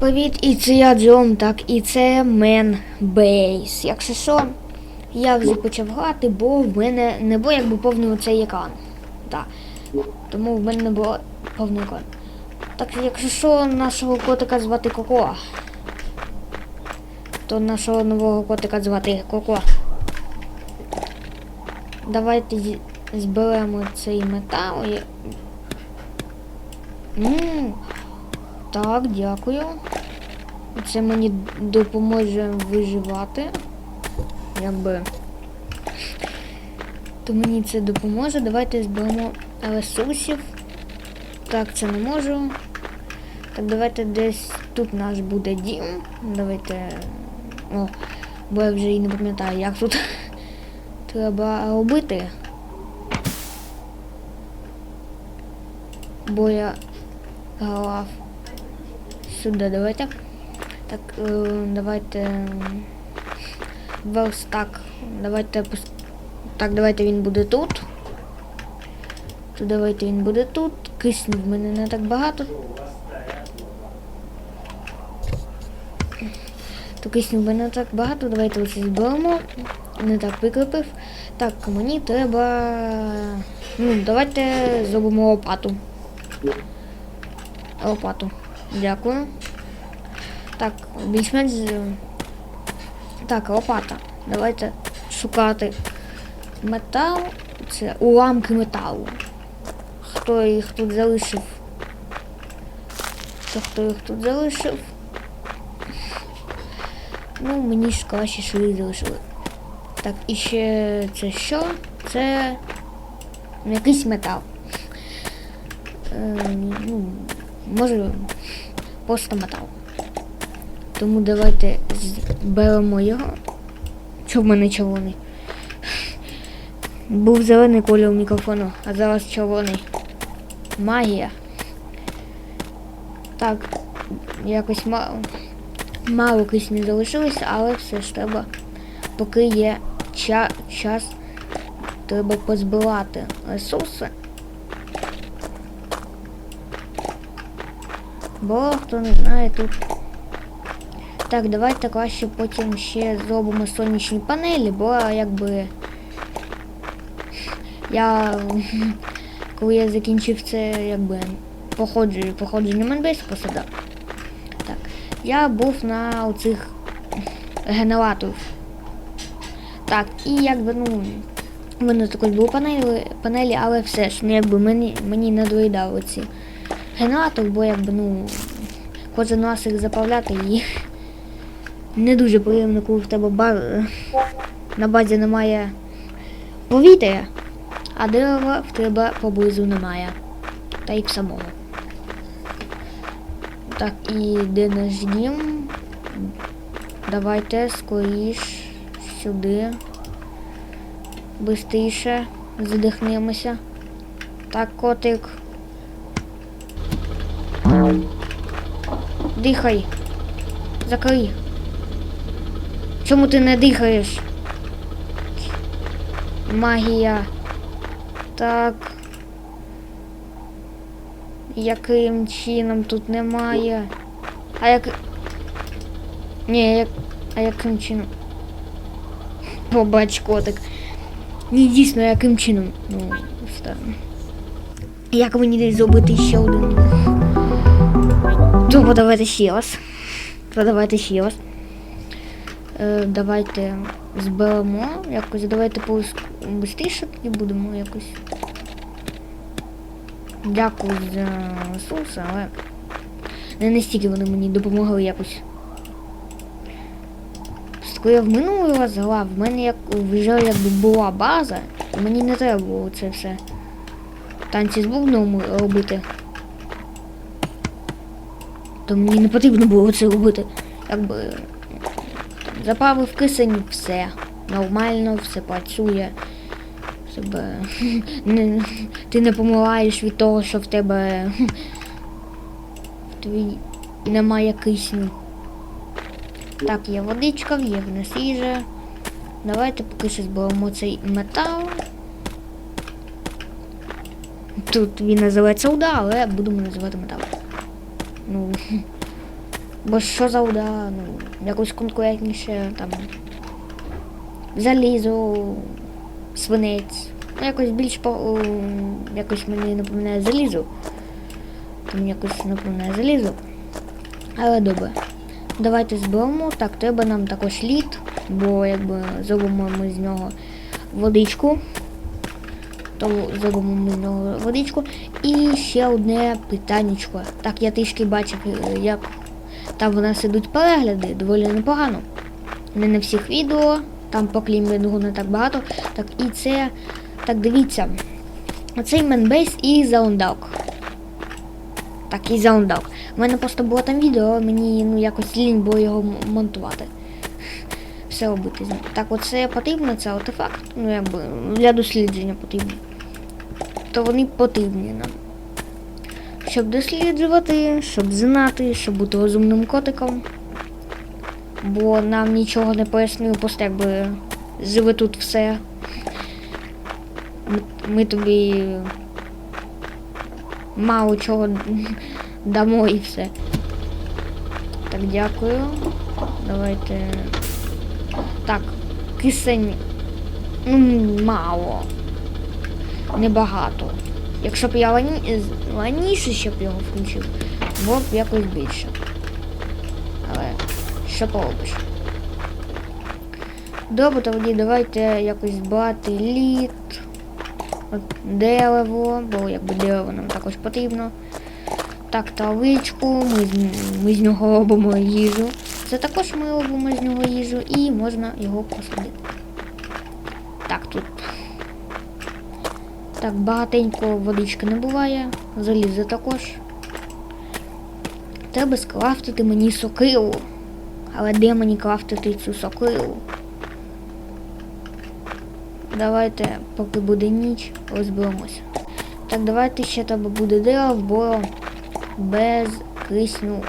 Привіт, і це я Джон, так, і це Мен Бейс. Якщо що, я вже почав грати, бо в мене не було якби повний цей екран. Так. Тому в мене не було повний екран. Так, якщо що, нашого котика звати Коко. То нашого нового котика звати Коко. Давайте зберемо цей метал. і- М, Так, дякую. Це мені допоможе виживати. Якби. То мені це допоможе. Давайте зберемо ресурсів. Так, це не можу. Так, давайте десь тут наш буде дім. Давайте. О, бо я вже і не пам'ятаю, як тут треба робити. Бо я грав сюди, давайте. Так, е, давайте. Верстак. Давайте Так, давайте він буде тут. То давайте він буде тут. Кисню в мене не так багато. То кисню в мене не так багато. Давайте ось зберемо. Не так викрепив. Так, мені треба. Ну, давайте зробимо лопату. Лопату. Дякую. Так, більш-менш. Так, лопата. Давайте шукати метал. Це уламки металу. Хто їх тут залишив? Це хто їх тут залишив? Ну, мені ж що їх залишили. Так, і ще це що? Це якийсь метал. Е, ну, може, просто метал. Тому давайте зберемо його. Що в мене червоний? Був зелений колір мікрофону, а зараз червоний. Магія. Так, якось мало, мало кисню залишилося, але все ж треба, поки є ча час, треба позбивати ресурси. Бо хто не знає тут. Так, давайте краще потім ще зробимо сонячні панелі, бо якби я коли я закінчив це якби походження, походження Менбейс посадав. Так, я був на оцих генераторів. Так, і якби, ну, в мене також були панелі, панелі, але все ж, ну якби мені, мені не доїдали ці генератор, бо якби, ну, кожен раз їх заправляти і не дуже приємно, коли в тебе баз... на базі немає повітря, а дерева в тебе поблизу немає. Та й самого. Так, і де наш дім? Давайте скоріш сюди. Бистріше задихнемося. Так, котик. Дихай. Закрий. Чому ти не дихаєш? Магія. Так. Яким чином тут немає? А як. Ні, як. А яким чином? Побач котик. Ні, дійсно, яким чином? Ну, все. Як мені десь зробити ще один? То подавайте ще раз. Подавайте ще раз. Е, давайте зберемо якось, давайте швидше тоді будемо якось. Дякую за ресурси, але не настільки вони мені допомогли якось. Коли я в минулий раз грав, в мене як вже якби була база, і мені не треба було це все танці з бубном робити. То мені не потрібно було це робити. Якби заправив кисень, все. Нормально, все працює. Себе не, ти не помираєш від того, що в тебе твій немає кисню. Так, є водичка, є в нас їжа. Давайте поки що зберемо цей метал. Тут він називається уда, але будемо називати метал. Ну, Бо що за вода, ну, якось конкурентніше, там. Залізо, свинець. Ну, якось більш по. о, якось мені напоминає залізо. Там якось напоминає залізо. Але добре. Давайте зберемо. Так, треба нам також лід, бо якби зробимо ми з нього водичку. Тому зробимо ми водичку. І ще одне питаннячко. Так, я трішки бачив, е, як там в нас ідуть перегляди, доволі непогано. Не на всіх відео, там по клімінгу не так багато. Так, і це. Так, дивіться. Оцей менбейс і заундалк. Так, і заундалк. У мене просто було там відео, мені ну, якось лінь було його монтувати. Все робити. Так, оце потрібно, це артефакт. Ну, якби для дослідження потрібно. То вони потрібні нам. Щоб досліджувати, щоб знати, щоб бути розумним котиком. Бо нам нічого не пояснили, просто якби живе тут все. Ми, ми тобі мало чого дамо і все. Так, дякую. Давайте. Так, кисень. Ну, мало. Небагато. Якщо б я рані... раніше ще б його включив, було б якось більше. Але що поробиш? Добре, тоді давайте якось брати лід, от дерево, бо якби дерево нам також потрібно. Так, травичку, ми з, ми з нього робимо їжу. Це також ми робимо з нього їжу і можна його посадити. Так, тут. Так, багатенько водички не буває, залізо також. Треба скрафтити мені сокиру. Але де мені крафтити цю сокиру? Давайте, поки буде ніч, розберемося. Так, давайте ще треба буде дерево, бо без кисню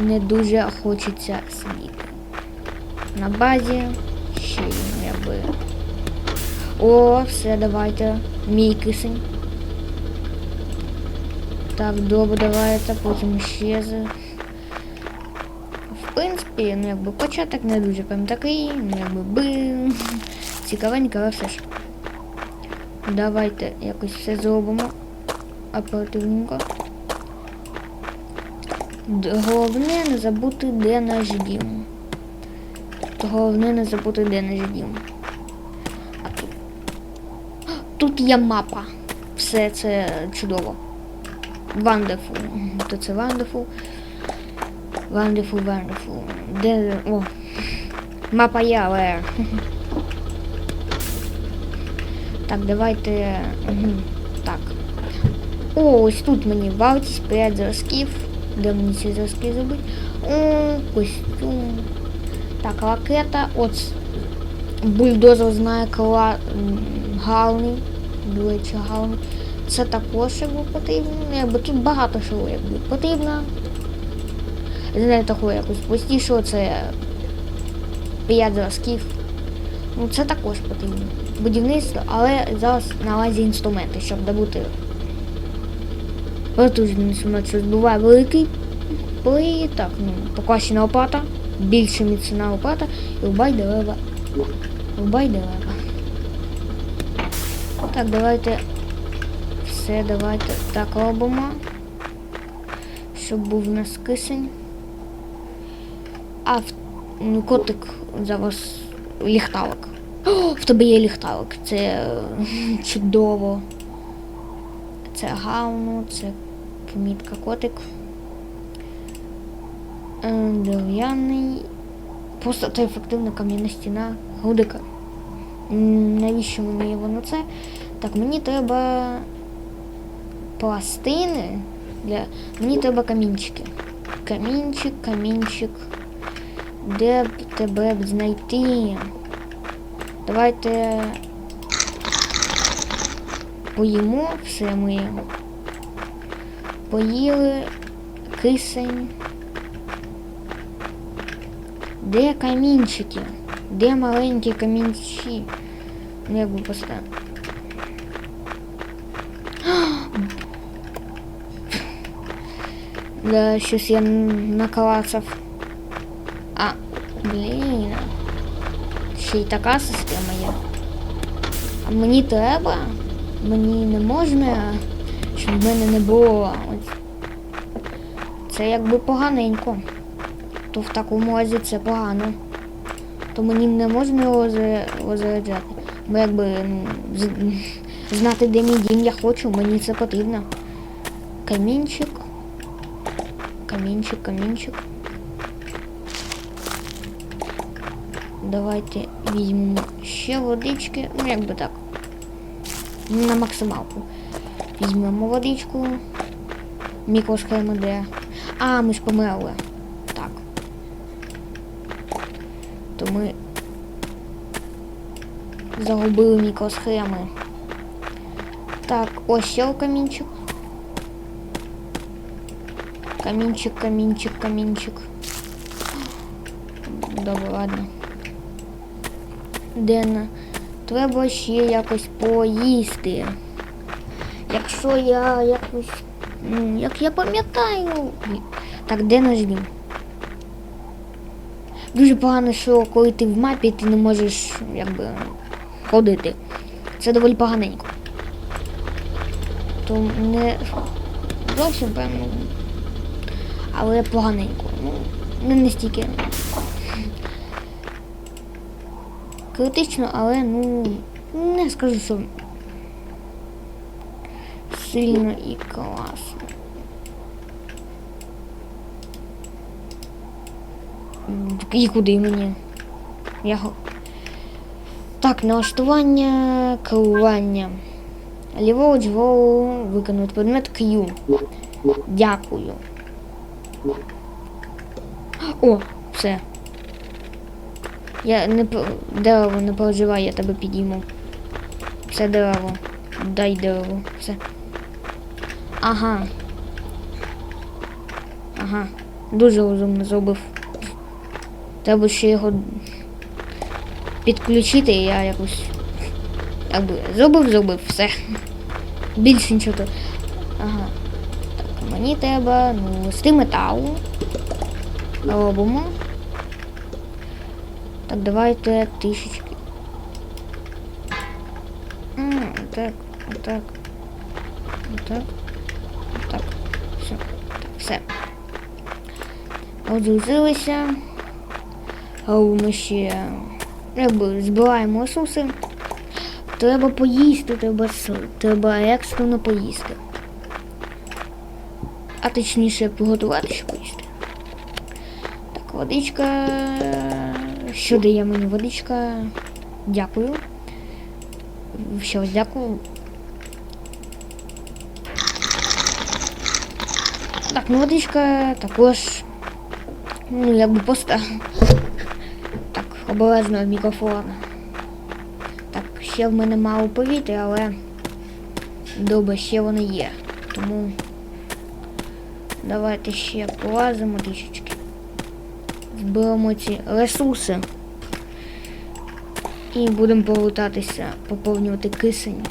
не дуже хочеться сидіти. На базі ще ну, якби. О, все, давайте. Мій кисень. Так, добре, давайте, потім ще з. В принципі, ну якби початок не дуже прям такий, ну якби би цікавенько, але все ж. Давайте якось все зробимо оперативненько. Головне не забути, де наш дім. Головне не забути, де наш дім. А тут. Тут є мапа. Все це чудово. Wonderful. То це wonderful. Wonderful, wonderful. Де. О. Мапа є, але. Так, давайте. Так. О, ось тут мені вартість 5 зразків. Де мені ці зразки зробити? О, костюм. Так, ракета. От бульдозер знає кла гарний. До речі. Це також якби потрібно. Ну, Якби тут багато що якби потрібно. Не такого якось простішого, це 5 зразків. Ну це також потрібно. Будівництво, але зараз наразі інструменти, щоб добути потужний інструмент, що збиває великий плей, так, ну, покращена оплата, більше міцна оплата і рубай дерева. Рубай дерева. Так, давайте все, давайте так робимо. Щоб був у нас кисень. А ну, котик зараз ліхтарик. О, в тебе є ліхтарик. Це е, чудово. Це гавно, це помітка котик. Е, Дерев'яний. Просто це ефективна кам'яна стіна. Гудика. Навіщо мені воно це? Так, мені треба пластини. Для... Мені треба камінчики. Камінчик, камінчик. Де б тебе б знайти? Давайте поїмо все ми. Поїли кисень. Де камінчики? Де маленькі камінчі? Ну, як би поставити. Да, щось я н- наклацав. А, блін. Ще й така система є. А мені треба? Мені не можна, щоб в мене не було. Це якби поганенько. То в такому разі це погано. То мені не можна його за- заряджати. Бо якби знати, де мій дім я хочу, мені це потрібно. Камінчик. Камінчик, камінчик. Давайте візьмемо ще водички. Ну, якби так. На максималку. Візьмемо водичку. Мікросхеми де. А, ми ж померли. Так. То ми загубили мікросхеми. Так, ось ще камінчик. Камінчик, камінчик, камінчик. Добре, ладно. Дена, треба ще якось поїсти. Якщо я якось. Ну, як я пам'ятаю. Так, де наш дім? Дуже погано, що коли ти в мапі, ти не можеш якби ходити. Це доволі поганенько. То не зовсім певно. Але поганенько. Ну, не настільки. Критично, але ну не скажу, що сильно і класно. І куди мені? Я... Так, налаштування керування. Ліворуч вгору виконувати предмет Q. Дякую. О, все. Я не дерево не переживай, я тебе підійму. Все дерево. Дай дерево. Все. Ага. Ага. Дуже розумно зробив. Треба ще його підключити, і я якось. Якби зробив, зробив, все. Більше нічого. Мені треба, ну, листи металу. Робимо. Так, давайте тисячки. М, Так, так. Так. Так. Все. Так, все. Розгрузилися. Робимо ще. Якби збираємо ресурси. Треба поїсти, треба, треба екстрено поїсти. А точніше приготувати, щоб поїсти. Так, водичка. Що дає мені водичка? Дякую. Раз дякую. Так, ну водичка також. Ну, якби просто. Так, обережно мікрофон. Так, ще в мене мало повітря, але добре, ще воно є. Тому давайте ще полазимо трішечки. Зберемо ці ресурси. І будемо повертатися, поповнювати кисень.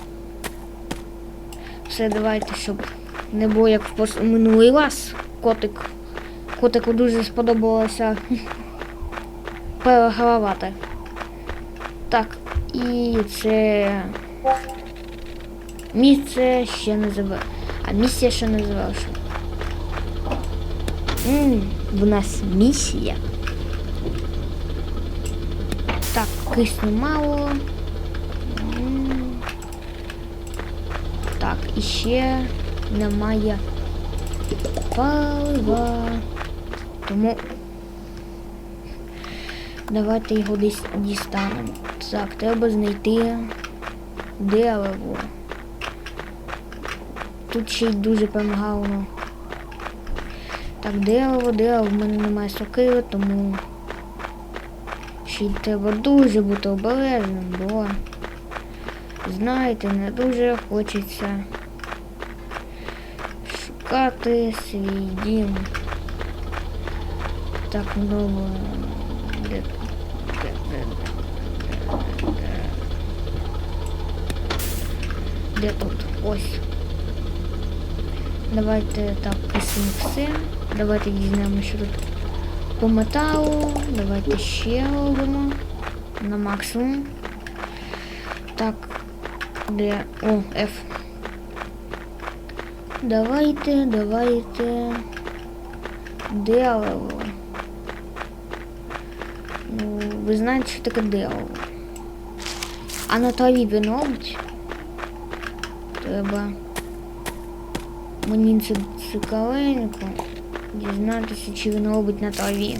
Все, давайте, щоб не було як в минулий раз. Котик. Котику дуже сподобалося перегравати. Так, і це місце ще не забив. А місія ще не завершена. В нас місія. Так, кисню мало. Так, і ще немає палива. Тому давайте його десь дістанемо. Так, треба знайти дерево. Тут ще й дуже помагало. Так, дерево, дерево, в мене немає сокири, тому ще треба дуже бути обережним, бо знаєте, не дуже хочеться шукати свій дім. Так, ну де, тут? Ось. Давайте так, кисень все. Давайте дізнаємо, що тут по металу. Давайте ще робимо на максимум. Так, де. О, F. Давайте, давайте. Дерево. Ну, ви знаєте, що таке дерево. А на траві він робить? Треба. Мені це цікавенько дізнатися, чи він робить на траві.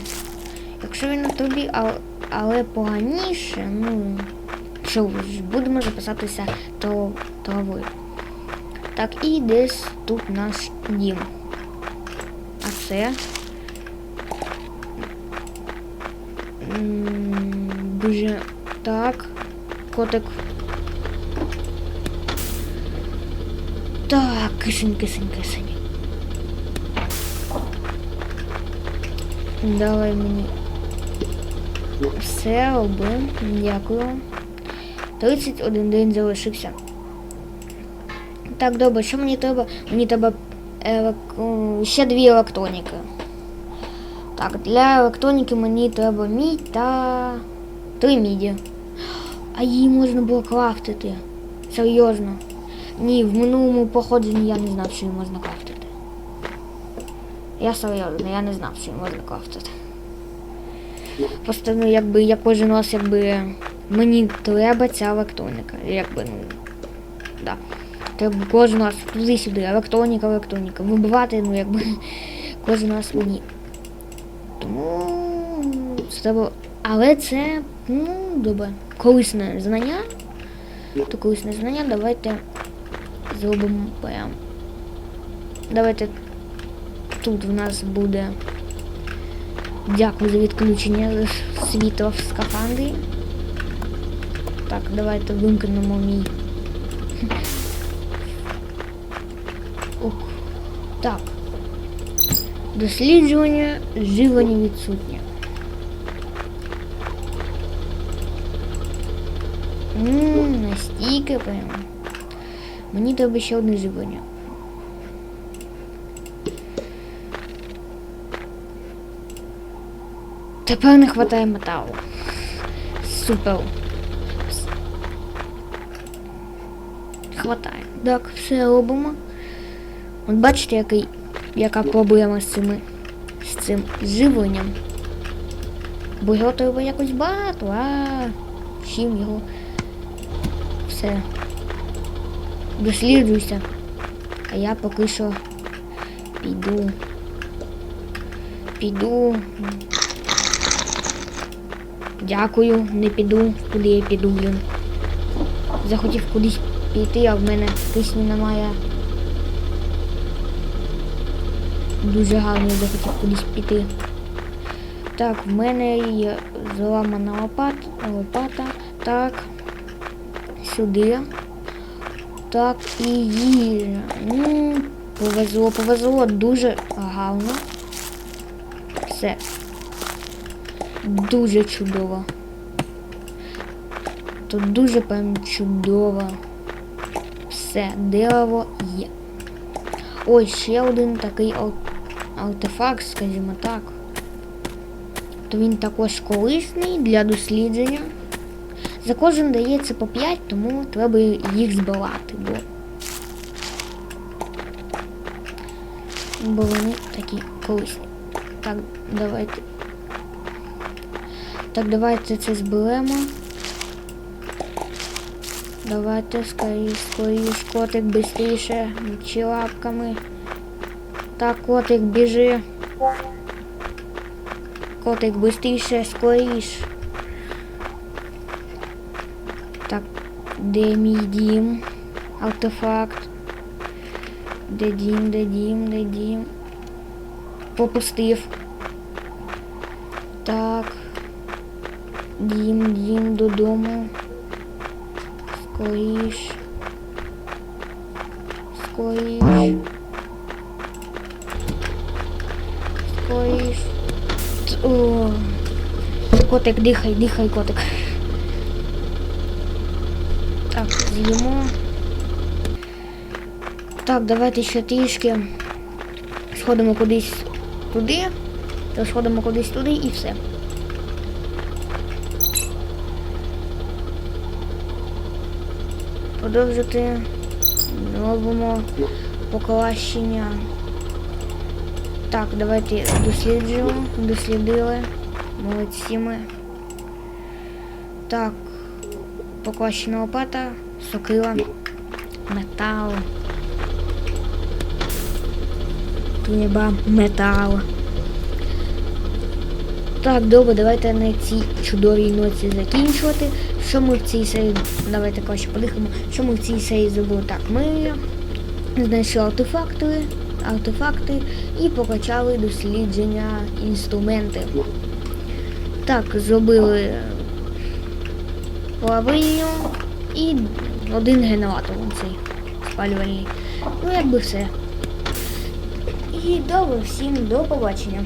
Якщо він на траві, але, але поганіше, ну що ж, будемо записатися то травою. Так, і десь тут наш дім. А це. Дуже так. Котик. Так, кисень, кисень, кисень. Давай мені все роби. Дякую. 31 день залишився. Так, добре, що мені треба? Мені треба елек... ще дві електроніки. Так, для електроніки мені треба мідь та три міді. А її можна було крафтити. Серйозно. Ні, в минулому походженні я не знав, що її можна крафтити. Я серйозно, я не знав, що можна крафтити. Просто ну, якби я кожен раз якби мені треба ця електроніка. Якби, ну. Да. Треба кожен раз туди-сюди, електроніка, електроніка. Вибивати, ну якби кожен раз мені. Тому це треба. Але це, ну, добре. Корисне знання. То корисне знання, давайте зробимо прям. Давайте тут в нас буде. Дякую за відключення світла в скафандрі. Так, давайте вимкнемо мій. Ок. Так. Досліджування живлення відсутнє. Ммм, настільки прямо. Мені треба ще одне живлення. Тепер не вистачає металу. Супер. Хватає. Так, все робимо. От бачите, який, яка проблема з цими з цим живленням. Бо його треба якось багато, а чим його все. Досліджуйся. А я поки що піду. Піду. Дякую, не піду, куди я піду, блін. Захотів кудись піти, а в мене кисню немає. Дуже гарно захотів кудись піти. Так, в мене є зламана лопат, лопата. Так. Сюди. Так, і їжа. Ну, повезло, повезло, дуже гарно. Дуже чудово. Тут дуже прям чудово. Все, дерево є. Ось ще один такий артефакт, скажімо так. То він також корисний для дослідження. За кожен дається по 5, тому треба їх збирати, бо, бо вони такі корисні. Так, давайте. Так, давайте це зберемо. Давайте скоріш, скоріш, котик быстріше, чи лапками. Так, котик, біжи. Котик быстріше, скоріш. Так, де мій дім? Артефакт. Де дім, де дім, де дім? Попустив. Так. Дім, дім додому. Скоріш. Скоріш. Скоріш. О. Котик, дихай, дихай, котик. Так, з'їмо. Так, давайте ще трішки сходимо кудись туди, то сходимо кудись туди і все. Продовжити. Робимо покращення. Так, давайте досліджуємо. Дослідили. Молодці ми. Так. Покращена лопата, сокира, метал. Треба метал. Так, добре, давайте на цій чудовій ноці закінчувати. Що ми в цій серії. Давайте краще подихаємо. Що ми в цій серії зробили? Так, ми знайшли артефакти, артефакти і покачали дослідження інструменти. Так, зробили лавиню і один генератор цей спалювальний. Ну, якби все. І добре, всім до побачення.